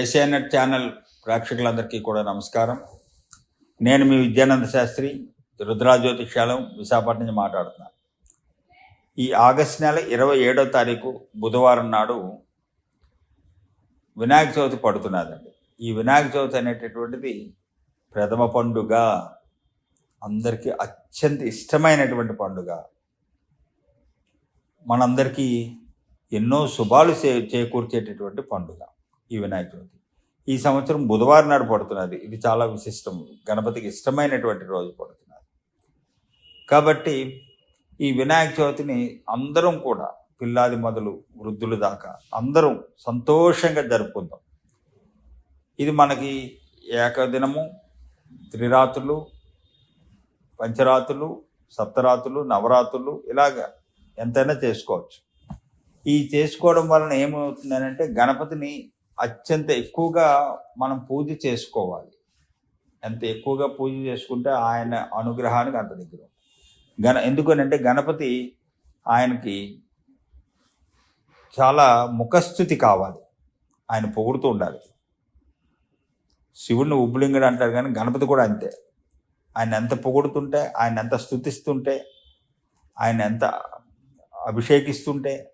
Asianet channel ప్రేక్షకులందరికీ కూడా నమస్కారం. నేను మీ విద్యానంద శాస్త్రి రుద్రాజ్యోతిషాలం విశాఖపట్నం నుంచి మాట్లాడుతున్నాను ఈ ఆగస్ట్ నెల ఇరవై ఏడో తారీఖు బుధవారం నాడు వినాయక చవితి పడుతున్నదండి. ఈ వినాయక చవితి అనేటటువంటిది ప్రథమ పండుగ. అందరికీ అత్యంత ఇష్టమైనటువంటి పండుగ. మనందరికీ ఎన్నో శుభాలు చే చేకూర్చేటటువంటి పండుగ. ఈ వినాయక చవితి. ఈ సంవత్సరం బుధవారం నాడు పడుతున్నది. ఇది చాలా విశిష్టం. గణపతికి ఇష్టమైనటువంటి రోజు పడుతున్నది. కాబట్టి ఈ వినాయక చవితిని అందరం కూడా పిల్లాది మొదలు వృద్ధులు దాకా అందరం సంతోషంగా జరుపుకుందాం. ఇది మనకి ఏకదినము త్రిరాత్రులు పంచరాత్రులు సప్తరాత్రులు నవరాత్రులు ఇలాగా ఎంతైనా చేసుకోవచ్చు. ఈ చేసుకోవడం వలన ఏమవుతుందనంటే గణపతిని అత్యంత ఎక్కువగా మనం పూజ చేసుకోవాలి. ఎంత ఎక్కువగా పూజ చేసుకుంటే ఆయన అనుగ్రహానికి అంత దగ్గర గణ ఎందుకనంటే గణపతి ఆయనకి చాలా ముఖస్థుతి కావాలి. ఆయన పొగుడుతూ ఉండాలి. శివుడిని ఉబ్బులింగడు అంటారు కానీ గణపతి కూడా అంతే. ఆయన ఎంత పొగుడుతుంటే ఆయన ఎంత స్థుతిస్తుంటే ఆయన ఎంత అభిషేకిస్తుంటే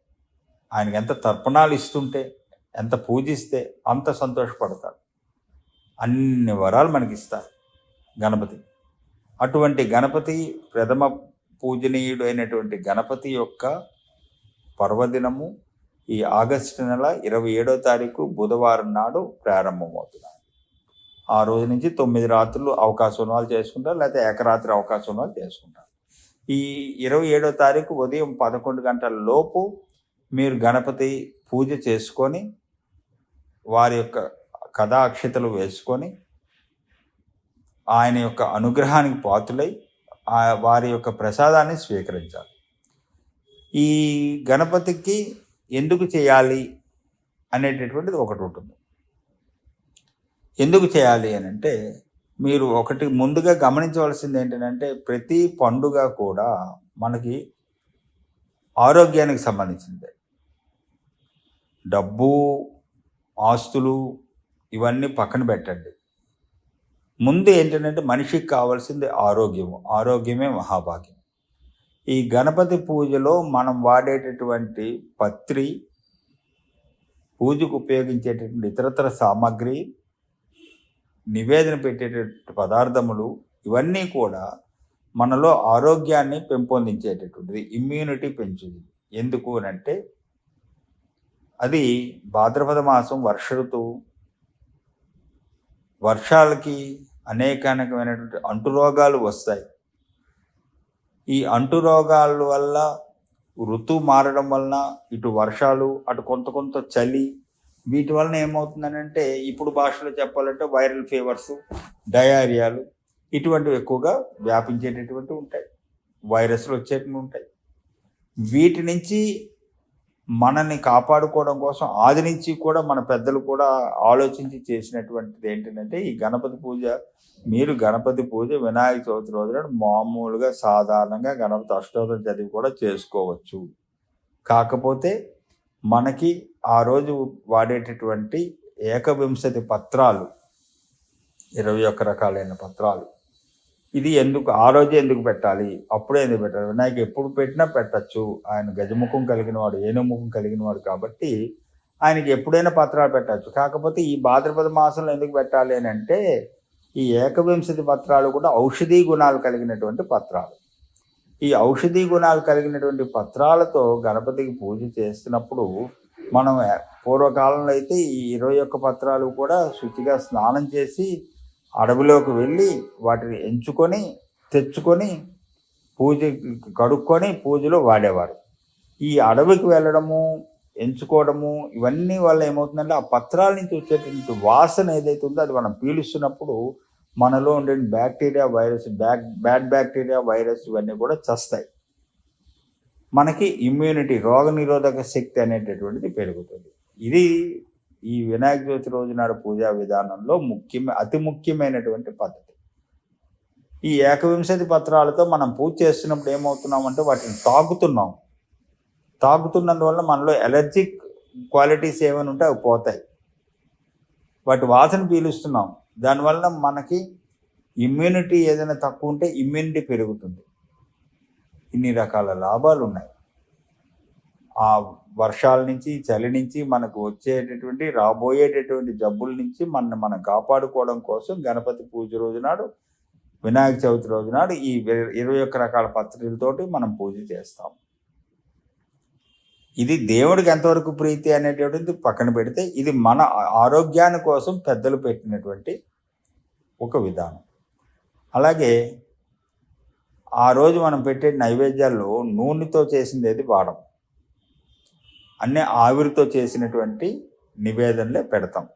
ఆయనకి ఎంత తర్పణాలు ఇస్తుంటే ఎంత పూజిస్తే అంత సంతోషపడతాడు. అన్ని వరాలు మనకి ఇస్తారు గణపతి. అటువంటి గణపతి ప్రథమ పూజనీయుడు అయినటువంటి గణపతి యొక్క పర్వదినము ఈ ఆగస్టు నెల ఇరవై ఏడో తారీఖు బుధవారం నాడు ప్రారంభమవుతున్నాయి ఆ రోజు నుంచి తొమ్మిది రాత్రులు అవకాశం వాళ్ళు చేసుకుంటారు లేకపోతే ఏకరాత్రి అవకాశం ఉన్న వాళ్ళు చేసుకుంటారు. ఈ ఇరవై ఏడో తారీఖు ఉదయం పదకొండు గంటల లోపు మీరు గణపతి పూజ చేసుకొని వారి యొక్క కథాక్షతలు వేసుకొని ఆయన యొక్క అనుగ్రహానికి పాతులై వారి యొక్క ప్రసాదాన్ని స్వీకరించాలి. ఈ గణపతికి ఎందుకు చేయాలి అనేటటువంటిది ఒకటి ఉంటుంది. ఎందుకు చేయాలి అని అంటే మీరు ఒకటి ముందుగా గమనించవలసింది ఏంటంటే ప్రతి పండుగ కూడా మనకి ఆరోగ్యానికి సంబంధించింది. డబ్బు ఆస్తులు ఇవన్నీ పక్కన పెట్టండి. ముందు ఏంటంటే మనిషికి కావాల్సింది ఆరోగ్యము. ఆరోగ్యమే మహాభాగ్యం. ఈ గణపతి పూజలో మనం వాడేటటువంటి పత్రి పూజకు ఉపయోగించేటటువంటి ఇతరతర సామాగ్రి నివేదన పెట్టేటటువంటి పదార్థములు ఇవన్నీ కూడా మనలో ఆరోగ్యాన్ని పెంపొందించేటటువంటిది ఇమ్యూనిటీ పెంచుతుంది ఎందుకు అని అంటే అది భాద్రపద మాసం వర్ష ఋతువు. వర్షాలకి అనేకానేకమైనటువంటి అంటురోగాలు వస్తాయి. ఈ అంటురోగాల వల్ల ఋతువు మారడం వలన ఇటు వర్షాలు అటు కొంత కొంత చలి వీటి వలన ఏమవుతుందనంటే ఇప్పుడు భాషలో చెప్పాలంటే వైరల్ ఫీవర్స్ డయారియాలు ఇటువంటివి ఎక్కువగా వ్యాపించేటటువంటి ఉంటాయి. వైరస్లు వచ్చేటివి ఉంటాయి. వీటి నుంచి మనల్ని కాపాడుకోవడం కోసం ఆది నుంచి కూడా మన పెద్దలు కూడా ఆలోచించి చేసినటువంటిది ఏంటంటే ఈ గణపతి పూజ. మీరు గణపతి పూజ వినాయక చవితి రోజున మామూలుగా సాధారణంగా గణపతి అష్టోత్తరం చదివి కూడా చేసుకోవచ్చు. కాకపోతే మనకి ఆ రోజు వాడేటటువంటి ఏకవింశతి పత్రాలు ఇరవై ఒక్క రకాలైన పత్రాలు. ఇది ఎందుకు ఆ రోజే ఎందుకు పెట్టాలి? అప్పుడే ఎందుకు పెట్టాలి? వినాయక ఎప్పుడు పెట్టినా పెట్టచ్చు. ఆయన గజముఖం కలిగిన వాడు ఏనుముఖం కలిగిన వాడు కాబట్టి ఆయనకి ఎప్పుడైనా పత్రాలు పెట్టచ్చు. కాకపోతే ఈ భాద్రపద మాసంలో ఎందుకు పెట్టాలి అని అంటే ఈ ఏకవింశతి పత్రాలు కూడా ఔషధీ గుణాలు కలిగినటువంటి పత్రాలు. ఈ ఔషధీ గుణాలు కలిగినటువంటి పత్రాలతో గణపతికి పూజ చేస్తున్నప్పుడు మనం పూర్వకాలంలో అయితే ఈ ఇరవై ఒక్క పత్రాలు కూడా శుచిగా స్నానం చేసి అడవిలోకి వెళ్ళి వాటిని ఎంచుకొని తెచ్చుకొని పూజ కడుక్కొని పూజలో వాడేవారు. ఈ అడవికి వెళ్ళడము ఎంచుకోవడము ఇవన్నీ వల్ల ఏమవుతుందంటే ఆ పత్రాల నుంచి వచ్చేటువంటి వాసన ఏదైతే ఉందో అది మనం పీలుస్తున్నప్పుడు మనలో ఉండే bacteria virus back bad bacteria virus ఇవన్నీ కూడా చస్తాయి. మనకి ఇమ్యూనిటీ రోగ నిరోధక శక్తి అనేటటువంటిది పెరుగుతుంది. ఇది ఈ వినాయక చవితి రోజు నాడు పూజా విధానంలో ముఖ్యమైన అతి ముఖ్యమైనటువంటి పద్ధతి. ఈ ఏకవింశతి పత్రాలతో మనం పూజ చేస్తున్నప్పుడు ఏమవుతున్నామంటే వాటిని తాగుతున్నాం. తాగుతున్నందువల్ల మనలో ఎలర్జిక్ క్వాలిటీస్ ఏమైనా ఉంటే అవి పోతాయి. వాటి వాసన పీలుస్తున్నాం. దానివల్ల మనకి ఇమ్యూనిటీ ఏదైనా తక్కువ ఉంటే ఇమ్యూనిటీ పెరుగుతుంది. ఇన్ని రకాల లాభాలు ఉన్నాయి ఆ వర్షాల నుంచి చలి నుంచి మనకు వచ్చేటటువంటి రాబోయేటటువంటి జబ్బుల నుంచి మనల్ని మనం కాపాడుకోవడం కోసం గణపతి పూజ రోజు నాడు వినాయక చవితి రోజు నాడు ఈ ఇరవై ఒక్క రకాల పత్రికలతోటి మనం పూజ చేస్తాం. ఇది దేవుడికి ఎంతవరకు ప్రీతి అనేటువంటిది పక్కన పెడితే ఇది మన ఆరోగ్యాన్ని కోసం పెద్దలు పెట్టినటువంటి ఒక విధానం. అలాగే ఆ రోజు మనం పెట్టే నైవేద్యాల్లో నూనెతో చేసింది ఏది? వాడం అన్నీ ఆవిరితో చేసినటువంటి నివేదనలే పెడతాం.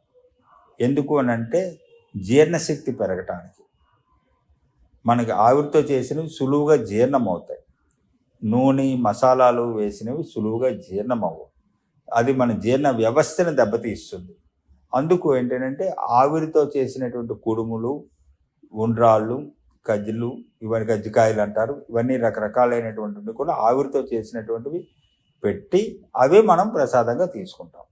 ఎందుకు అని అంటే జీర్ణశక్తి పెరగటానికి. మనకి ఆవిరితో చేసినవి సులువుగా జీర్ణం అవుతాయి నూనె మసాలాలు వేసినవి సులువుగా జీర్ణం అవ్వవు అది మన జీర్ణ వ్యవస్థను దెబ్బతీస్తుంది. అందుకు ఏంటంటే ఆవిరితో చేసినటువంటి కుడుములు ఉండ్రాళ్ళు కజ్జిలు ఇవన్నీ కజ్జికాయలు అంటారు ఇవన్నీ రకరకాలైనటువంటివి కూడా ఆవిరితో చేసినటువంటివి పెట్టి అవే మనం ప్రసాదంగా తీసుకుంటాం.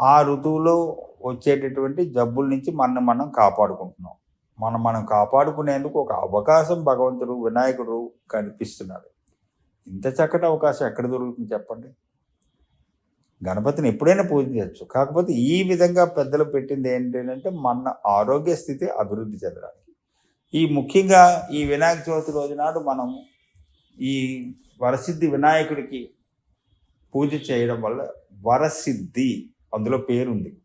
ఆ ఋతువులో వచ్చేటటువంటి జబ్బుల నుంచి మనం మనం కాపాడుకుంటున్నాం. మనం మనం కాపాడుకునేందుకు ఒక అవకాశం భగవంతుడు వినాయకుడు కనిపిస్తున్నాడు. ఇంత చక్కటి అవకాశం ఎక్కడ దొరుకుతుంది చెప్పండి? గణపతిని ఎప్పుడైనా పూజించవచ్చు. కాకపోతే ఈ విధంగా పెద్దలు పెట్టింది ఏంటంటే మన ఆరోగ్య స్థితి అభివృద్ధి చెందడానికి. ఈ ముఖ్యంగా ఈ వినాయక చవితి రోజు నాడు మనం ఈ వరసిద్ధి వినాయకుడికి పూజ చేయడం వల్ల వరసిద్ధి అందులో పేరుంది.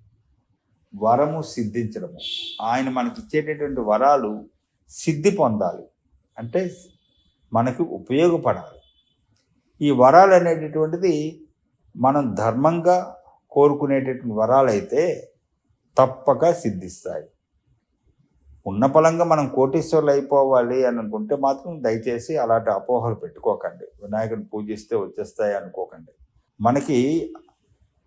వరము సిద్ధించడము. ఆయన మనకి ఇచ్చేటటువంటి వరాలు సిద్ధి పొందాలి. అంటే మనకు ఉపయోగపడాలి. ఈ వరాలు అనేటటువంటిది మనం ధర్మంగా కోరుకునేటటువంటి వరాలు అయితే తప్పక సిద్ధిస్తాయి. ఉన్న పలంగా మనం కోటీశ్వర్లు అయిపోవాలి అని అనుకుంటే మాత్రం దయచేసి అలాంటి అపోహలు పెట్టుకోకండి. వినాయకుడిని పూజిస్తే వచ్చేస్తాయి అనుకోకండి. మనకి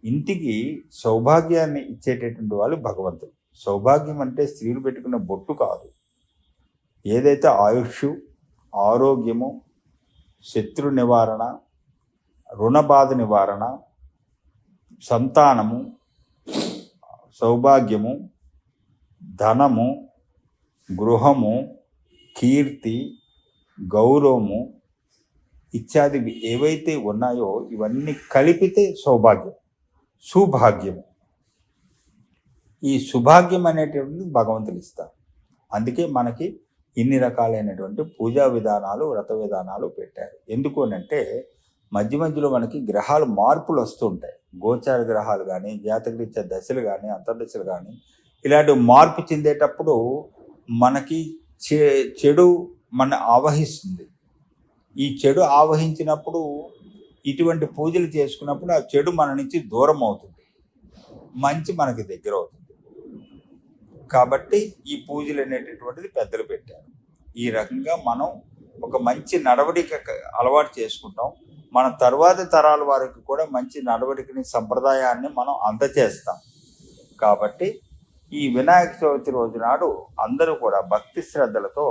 ఇంటికి సౌభాగ్యాన్ని ఇచ్చేటటువంటి వాళ్ళు భగవంతుడు సౌభాగ్యం అంటే స్త్రీలు పెట్టుకున్న బొట్టు కాదు. ఏదైతే ఆయుష్ ఆరోగ్యము శత్రు నివారణ రుణబాధ నివారణ సంతానము సౌభాగ్యము ధనము గృహము కీర్తి గౌరవము ఇత్యాది ఏవైతే ఉన్నాయో ఇవన్నీ కలిపితే సౌభాగ్యం సుభాగ్యం. ఈ సుభాగ్యం అనేటువంటిది భగవంతులు ఇస్తారు అందుకే మనకి ఇన్ని రకాలైనటువంటి పూజా విధానాలు వ్రత విధానాలు పెట్టారు. ఎందుకు అంటే మధ్య మధ్యలో మనకి గ్రహాలు మార్పులు వస్తుంటాయి గోచార గ్రహాలు కానీ జాతకరీత్యా దశలు కానీ అంతర్దశలు కానీ ఇలాంటి మార్పు చెందేటప్పుడు మనకి చె చెడు మన ఆవహిస్తుంది. ఈ చెడు ఆవహించినప్పుడు ఇటువంటి పూజలు చేసుకున్నప్పుడు ఆ చెడు మన నుంచి దూరం అవుతుంది. మంచి మనకి దగ్గర అవుతుంది. కాబట్టి ఈ పూజలు అనేటటువంటిది పెద్దలు పెట్టారు. ఈ రకంగా మనం ఒక మంచి నడవడిక అలవాటు చేసుకుంటాం. మన తర్వాత తరాల వారికి కూడా మంచి నడవడికని సంప్రదాయాన్ని మనం అందచేస్తాం. కాబట్టి ఈ వినాయక చవితి రోజు నాడు అందరూ కూడా భక్తి శ్రద్ధలతో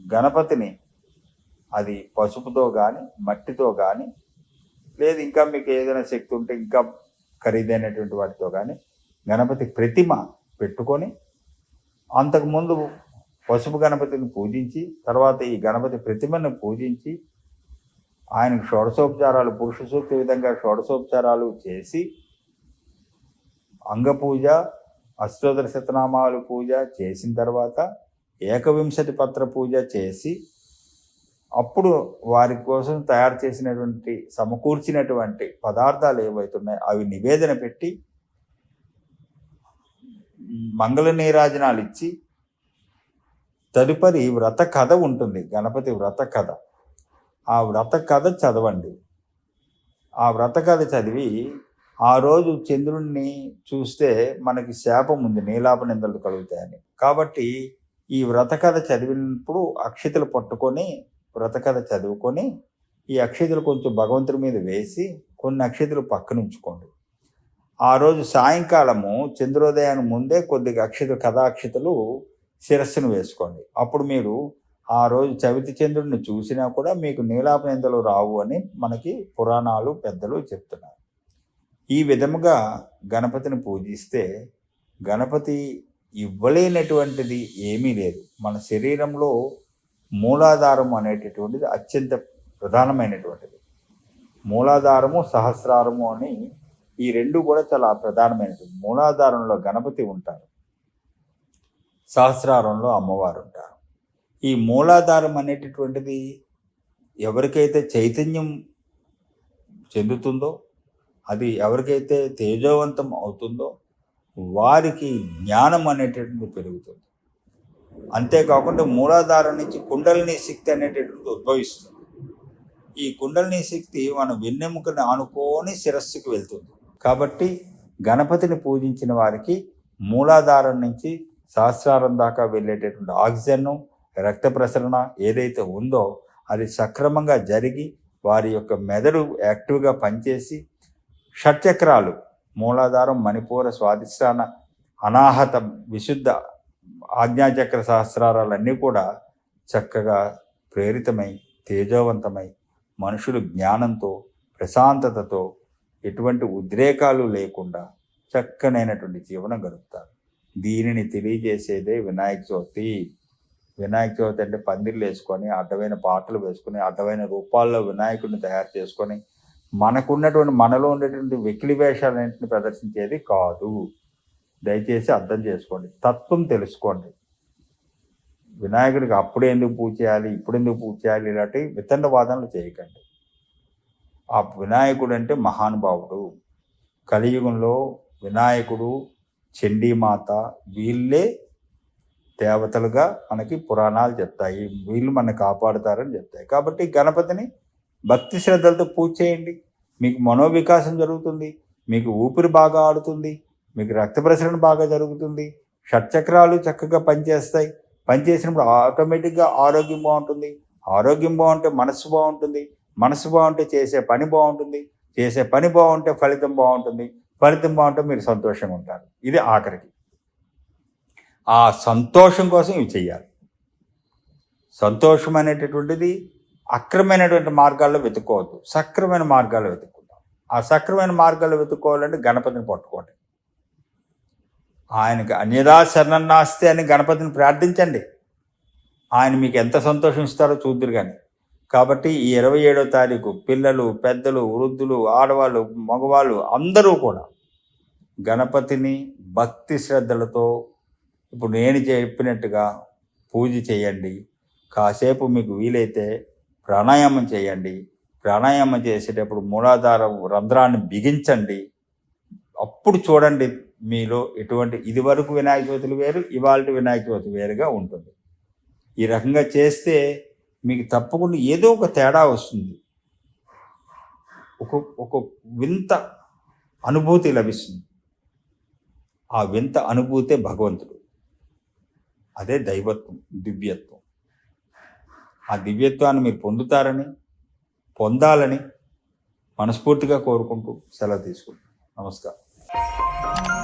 గణపతిని అది పసుపుతో కానీ మట్టితో కానీ లేదు ఇంకా మీకు ఏదైనా శక్తి ఉంటే ఇంకా ఖరీదైనటువంటి వాటితో కానీ గణపతి ప్రతిమ పెట్టుకొని అంతకుముందు పసుపు గణపతిని పూజించి తర్వాత ఈ గణపతి ప్రతిమను పూజించి ఆయనకు షోడశోపచారాలు పురుష సూక్తి విధంగా షోడశోపచారాలు చేసి అంగపూజ అష్టోత్తర శతనామాలు పూజ చేసిన తర్వాత ఏకవింశతి పత్ర పూజ చేసి అప్పుడు వారి కోసం తయారు చేసినటువంటి సమకూర్చినటువంటి పదార్థాలు ఏవైతున్నాయో అవి నివేదన పెట్టి మంగళ నీరాజనాలు ఇచ్చి తదుపరి వ్రత కథ ఉంటుంది గణపతి వ్రత కథ. ఆ వ్రత కథ చదవండి. ఆ వ్రత కథ చదివి ఆ రోజు చంద్రుణ్ణి చూస్తే మనకి శాపం ఉంది నీలాప నిందలు కలుగుతాయని. కాబట్టి ఈ వ్రత కథ చదివినప్పుడు అక్షతలు పట్టుకొని వ్రతకథ చదువుకొని ఈ అక్షతలు కొంచెం భగవంతుడి మీద వేసి కొన్ని అక్షతలు పక్కన ఉంచుకోండి ఆ రోజు సాయంకాలము చంద్రోదయానికి ముందే కొద్దిగా అక్షత కథాక్షతలు శిరస్సును వేసుకోండి. అప్పుడు మీరు ఆ రోజు చవితి చంద్రుడిని చూసినా కూడా మీకు నీలాపనిందలు రావు అని మనకి పురాణాలు పెద్దలు చెప్తున్నారు. ఈ విధముగా గణపతిని పూజిస్తే గణపతి ఇవ్వలేనటువంటిది ఏమీ లేదు. మన శరీరంలో మూలాధారం అనేటటువంటిది అత్యంత ప్రధానమైనటువంటిది. మూలాధారము సహస్రారము అని ఈ రెండు కూడా చాలా ప్రధానమైనది. మూలాధారంలో గణపతి ఉంటారు. సహస్రారంలో అమ్మవారు ఉంటారు. ఈ మూలాధారం అనేటటువంటిది ఎవరికైతే చైతన్యం చెందుతుందో అది ఎవరికైతే తేజోవంతం అవుతుందో వారికి జ్ఞానం అనేటటువంటిది పెరుగుతుంది. అంతేకాకుండా మూలాధారం నుంచి కుండలిని శక్తి అనేటటువంటి ఉద్భవిస్తుంది. ఈ కుండలిని శక్తి మన వెన్నెముకని ఆనుకొని శిరస్సుకు వెళ్తుంది. కాబట్టి గణపతిని పూజించిన వారికి మూలాధారం నుంచి సహస్రారం దాకా వెళ్ళేటటువంటి ఆక్సిజన్ రక్త ప్రసరణ ఏదైతే ఉందో అది సక్రమంగా జరిగి వారి యొక్క మెదడు యాక్టివ్గా పనిచేసి షట్చక్రాలు మూలాధారం మణిపూర స్వాధిష్టాన అనాహత విశుద్ధ ఆజ్ఞాచక్ర సహస్రాలన్నీ కూడా చక్కగా ప్రేరితమై తేజోవంతమై మనుషులు జ్ఞానంతో ప్రశాంతతతో ఎటువంటి ఉద్రేకాలు లేకుండా చక్కనైనటువంటి జీవనం గడుపుతారు. దీనిని తెలియజేసేదే వినాయక చవితి. వినాయక చవితి అంటే పందిర్లు వేసుకొని అడ్డమైన పాటలు వేసుకొని అడ్డమైన రూపాల్లో వినాయకుడిని తయారు చేసుకొని మనకున్నటువంటి మనలో ఉండేటువంటి వెకిలి వేషాలన్నింటిని ప్రదర్శించేది కాదు. దయచేసి అర్థం చేసుకోండి. తత్వం తెలుసుకోండి. వినాయకుడికి అప్పుడు ఎందుకు పూజ చేయాలి ఇప్పుడు ఎందుకు పూజ చేయాలి ఇలాంటి వితండ వాదనలు చేయకండి. ఆ వినాయకుడు అంటే మహానుభావుడు. కలియుగంలో వినాయకుడు చండీమాత వీళ్ళే దేవతలుగా మనకి పురాణాలు చెప్తాయి. వీళ్ళు మన కాపాడుతారని చెప్తాయి. కాబట్టి గణపతిని భక్తి శ్రద్ధలతో పూజ చేయండి. మీకు మనోవికాసం జరుగుతుంది. మీకు ఊపిరి బాగా ఆడుతుంది. మీకు రక్త ప్రసరణ బాగా జరుగుతుంది. షట్చక్రాలు చక్కగా పనిచేస్తాయి. పనిచేసినప్పుడు ఆటోమేటిక్గా ఆరోగ్యం బాగుంటుంది. ఆరోగ్యం బాగుంటే మనసు బాగుంటుంది. మనసు బాగుంటే చేసే పని బాగుంటుంది. చేసే పని బాగుంటే ఫలితం బాగుంటుంది. ఫలితం బాగుంటే మీరు సంతోషంగా ఉంటారు. ఇది ఆఖరికి. ఆ సంతోషం కోసం ఇవి చేయాలి సంతోషం అనేటటువంటిది అక్రమైనటువంటి మార్గాల్లో వెతుక్కోవద్దు. సక్రమైన మార్గాల్లో వెతుక్కుంటాం ఆ సక్రమైన మార్గాల్లో వెతుక్కోవాలంటే గణపతిని పట్టుకోండి. ఆయనకి అన్యదా శరణాస్తే అని గణపతిని ప్రార్థించండి. ఆయన మీకు ఎంత సంతోషం ఇస్తారో చూద్దరు కానీ కాబట్టి ఈ ఇరవై ఏడో తారీఖు పిల్లలు పెద్దలు వృద్ధులు ఆడవాళ్ళు మగవాళ్ళు అందరూ కూడా గణపతిని భక్తి శ్రద్ధలతో ఇప్పుడు నేను చెప్పినట్టుగా పూజ చేయండి. కాసేపు మీకు వీలైతే ప్రాణాయామం చేయండి. ప్రాణాయామం చేసేటప్పుడు మూలాధార రంధ్రాన్ని బిగించండి. అప్పుడు చూడండి మీలో ఎటువంటి ఇది వరకు వినాయక చవితులు వేరు ఇవాళ వినాయక చవితి వేరుగా ఉంటుంది. ఈ రకంగా చేస్తే మీకు తప్పకుండా ఏదో ఒక తేడా వస్తుంది. ఒక ఒక వింత అనుభూతి లభిస్తుంది. ఆ వింత అనుభూతే భగవంతుడు. అదే దైవత్వం దివ్యత్వం. ఆ దివ్యత్వాన్ని మీరు పొందుతారని పొందాలని మనస్ఫూర్తిగా కోరుకుంటూ సెలవు తీసుకుంటాం నమస్కారం. you